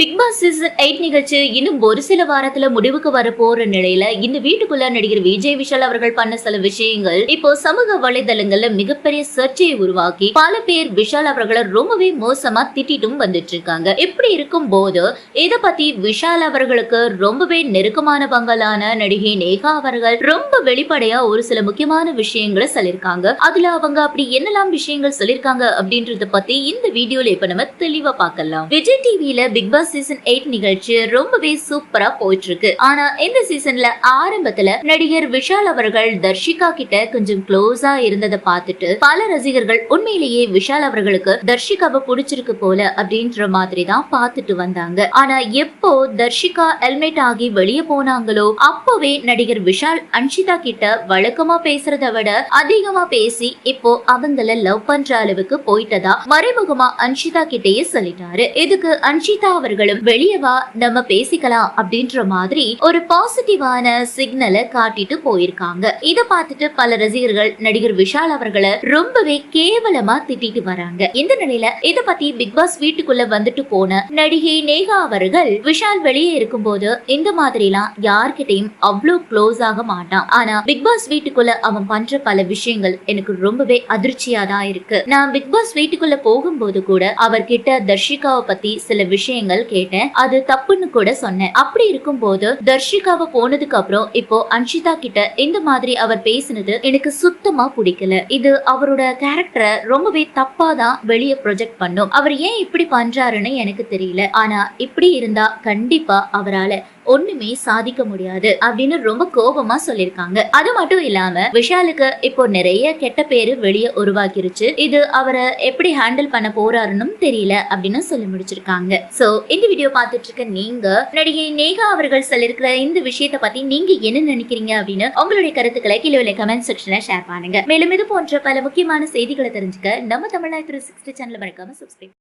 Big Boss season eight நிகழ்ச்சி இன்னும் ஒரு சில வாரத்துல முடிவுக்கு வர போற நிலையில இந்த வீட்டுக்குள்ள நடிகர் விஜய் விஷால் அவர்கள் பண்ண சில விஷயங்கள். இப்போ சமூக வலைதளங்கள்ல மிகப்பெரிய சர்ச்சையை உருவாக்கி பல பேர் விஷால் அவர்களை ரொம்பவே மோசமா திட்டிட்டும் வந்துட்டு இருக்காங்க இப்படி இருக்கும் போது இத பத்தி விஷால் அவர்களுக்கு ரொம்பவே நெருக்கமான பங்களான நடிகை நேகா அவர்கள் ரொம்ப வெளிப்படையா ஒரு சில முக்கியமான விஷயங்களை சொல்லியிருக்காங்க. அதுல அவங்க அப்படி என்னெல்லாம் விஷயங்கள் சொல்லியிருக்காங்க அப்படின்றத பத்தி இந்த வீடியோல இப்ப நம்ம தெளிவா பார்க்கலாம். விஜய் டிவியில பிக் பாஸ் சீசன் எயிட் நிகழ்ச்சி ரொம்பவே சூப்பரா போயிட்டு இருக்கு ஆனா இந்த சீசன்ல ஆரம்பத்துல நடிகர் விஷால் அவர்கள் தர்ஷிகா கிட்ட கொஞ்சம் க்ளோஸா இருந்ததை பார்த்துட்டு பல ரசிகர்கள் உண்மையிலேயே விஷால் அவர்களுக்கு தர்ஷிகாவை பிடிச்சிருக்கு போல அப்படின்ற மாதிரி தான் பார்த்துட்டு வந்தாங்க. ஆனா எப்போ தர்ஷிகா ஹெல்மெட் ஆகி வெளியே போனாங்களோ அப்போவே நடிகர் விஷால் அன்ஷிதா கிட்ட வழக்கமா பேசுறத விட அதிகமா பேசி இப்போ அவங்கள லவ் பண்ற அளவுக்கு போயிட்டதா மறைமுகமா அன்ஷிதா கிட்டேயே சொல்லிட்டாரு. இதுக்கு அன்ஷிதா அவர்கள் அவர்களும் வெளியே வா நம்ம பேசிக்கலாம் அப்படின்ற மாதிரி ஒரு பாசிட்டிவான சிக்னலை காட்டிட்டு போயிருக்காங்க. இத பார்த்துட்டு பல ரசிகர்கள் நடிகர் விஷால் அவர்களை ரொம்பவே கேவலமா திட்டிட்டு வராங்க. இந்த நிலையில இத பத்தி பிக் பாஸ் வீட்டுக்குள்ள வந்துட்டு போன நடிகை நேகா அவர்கள் விஷால் வெளியே இருக்கும்போது இந்த மாதிரிலாம் யார்கிட்டயும் அவ்வளோ க்ளோஸ் ஆக மாட்டான். ஆனா பிக் பாஸ் வீட்டுக்குள்ள அவன் பண்ற பல விஷயங்கள் எனக்கு ரொம்பவே அதிர்ச்சியா தான் இருக்கு. நான் பிக் பாஸ் வீட்டுக்குள்ள போகும்போது கூட அவர்கிட்ட தர்ஷிகாவை பத்தி சில விஷயங்கள் கேட்டேன். அது தப்புன்னு கூட சொன்னேன். அப்படி இருக்கும் போது தர்ஷிகாவை போனதுக்கு அப்புறம் இப்போ அன்ஷிதா கிட்ட இந்த மாதிரி அவர் பேசினது எனக்கு சுத்தமா பிடிக்கல. இது அவரோட கேரக்டரை ரொம்பவே தப்பா தான் வெளியே ப்ரொஜெக்ட் பண்ணும். அவர் ஏன் இப்படி பண்றாருன்னு எனக்கு தெரியல. ஆனா இப்படி இருந்தா கண்டிப்பா அவரால ஒண்ணுமே சாதிக்க முடியாது அப்படின்னு ரொம்ப கோபமா சொல்லிருக்காங்க அது மட்டும் இல்லாம விஷாலுக்கு இப்போ நிறைய கெட்ட பேரு வெளியே உருவாக்கிருச்சு இது அவரை எப்படி ஹேண்டில் பண்ண போறாருன்னு தெரியல அப்படின்னு சொல்லி முடிச்சிருக்காங்க. சோ இந்த வீடியோ பார்த்துட்டு இருக்க நீங்க நடிகை நேகா அவர்கள் சொல்லிருக்கிற இந்த விஷயத்தை பத்தி நீங்க என்ன நினைக்கிறீங்க அப்படின்னு உங்களுடைய கருத்துக்களை கீழே உள்ள கமெண்ட் செக்ஷன்ல ஷேர் பண்ணுங்க. மேலும் இது போன்ற பல முக்கியமான செய்திகளை தெரிஞ்சுக்க நம்ம தமிழ்நாடு த்ரீ சிக்ஸ்டி சேனல் மறக்காம சப்ஸ்கிரைப்